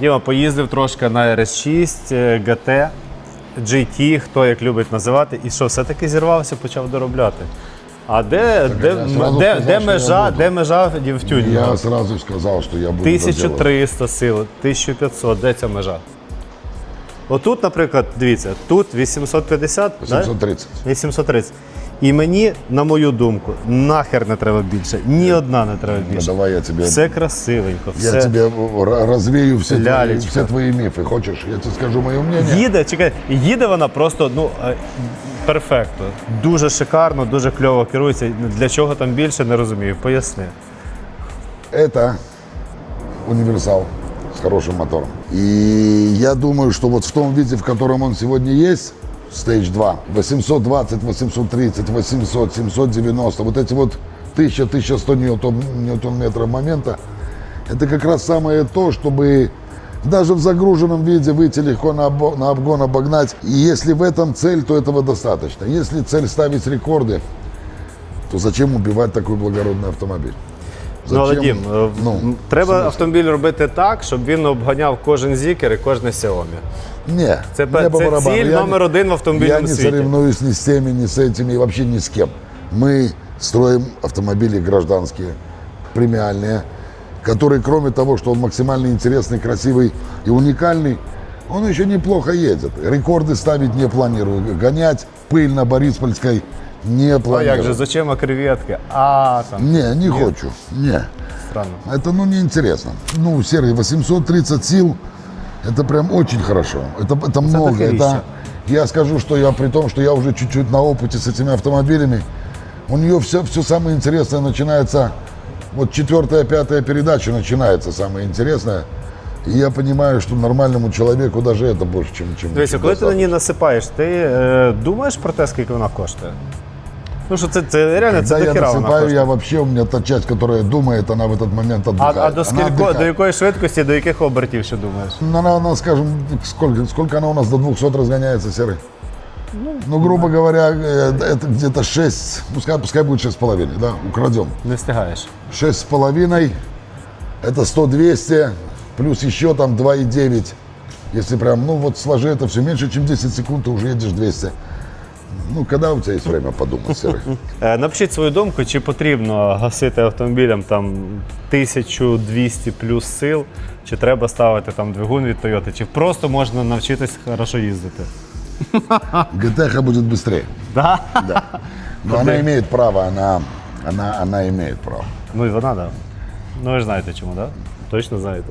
Діма поїздив трошки на RS6, е, GT, GT, хто як любить називати, і що, все-таки зірвався, почав доробляти. А де, де, я де, сказав, де, що я межа, буду. де межа в тюні? Я сразу сказал, что я буду это 1300 сил, 1500, де ця межа? Отут, наприклад, дивіться, тут 850, да? 730. 830. І мені, на мою думку, нахер не треба більше. Ні одна не треба більше. давай я тебе- Все красивенько, Я все. тебе р- развею все твои, Лялечка. все твои мифы. Хочешь, я тебе скажу мое мнение? Їде, чекай, їде вона просто ну е, перфекто. Дуже шикарно, дуже кльово керується. Для чого там більше, не розумію. Поясни. Это универсал с хорошим мотором. И я думаю, что вот в том виде, в котором он сегодня есть, Stage 2, 820, 830, 800, 790, вот эти вот 1000-1100 ньютон, ньютон-метров момента, это как раз самое то, чтобы даже в загруженном виде выйти легко на, обо- на обгон, обогнать. И если в этом цель, то этого достаточно. Если цель ставить рекорды, то зачем убивать такой благородный автомобиль? Ну, але Зачем? Дім, е, в- Ну, м, треба смисл? автомобіль робити так, щоб він обганяв кожен зікер і кожне Xiaomi. Не, Це, мне пе- по це барабану. ціль Я номер не- один в Я автомобільному не світі. соревнуюсь ни с теми, ни с этими, и вообще ни с кем. Мы строим автомобили гражданские, премиальные, которые, кроме того, что он максимально интересный, красивый и уникальный, он еще неплохо едет. Рекорды ставить не планирую. Гонять пыль на Бориспольской не А як планирую. же, зачем креветки? А, там, Не, не хочу. Не. странно. Это, ну, неинтересно. Ну, Сергей, 830 сил, это прям очень хорошо. Это, это много. дохерища. Это, я скажу, что я, при том, что я уже чуть-чуть на опыте с этими автомобилями, у нее все, все самое интересное начинается, вот четвертая, пятая передача начинается самое интересное. И я понимаю, что нормальному человеку даже это больше, чем... чем Дивися, чем коли ти на достаточно. ній насипаєш, ти е, думаєш про те, скільки вона коштує? Ну що це, це реально Когда це я дохіра вона насыпаю, коштує. я вообще, у меня та часть, которая думает, она в этот момент А, отдыхает. а до, Она скільки, отдыхает. до якої швидкості, до яких обертів ще думаєш? Ну, Она, она, скажем, сколько, сколько она у нас до 200 разгоняется, Серый? Ну, грубо говоря, э, это где-то 6, пускай, пускай будет 6,5, да, украдем. Не встигаєш. 6,5, это 100-200, плюс еще там 2,9. Если прям, ну вот сложи это все меньше, чем 10 секунд, ты уже едешь 200. Ну, когда у тебя есть время подумать, Серый? Е, Напишіть свою думку, чи потрібно гасити автомобілям там 1200 плюс сил, чи треба ставити там двигун від Toyota, чи просто можна навчитись хорошо їздити. ГТХ будет быстрее. Да? Но она имеет право, она, она, она имеет право. Ну і вона, так. Да. Ну ви ж знаєте чому, так? Да? Точно знаєте.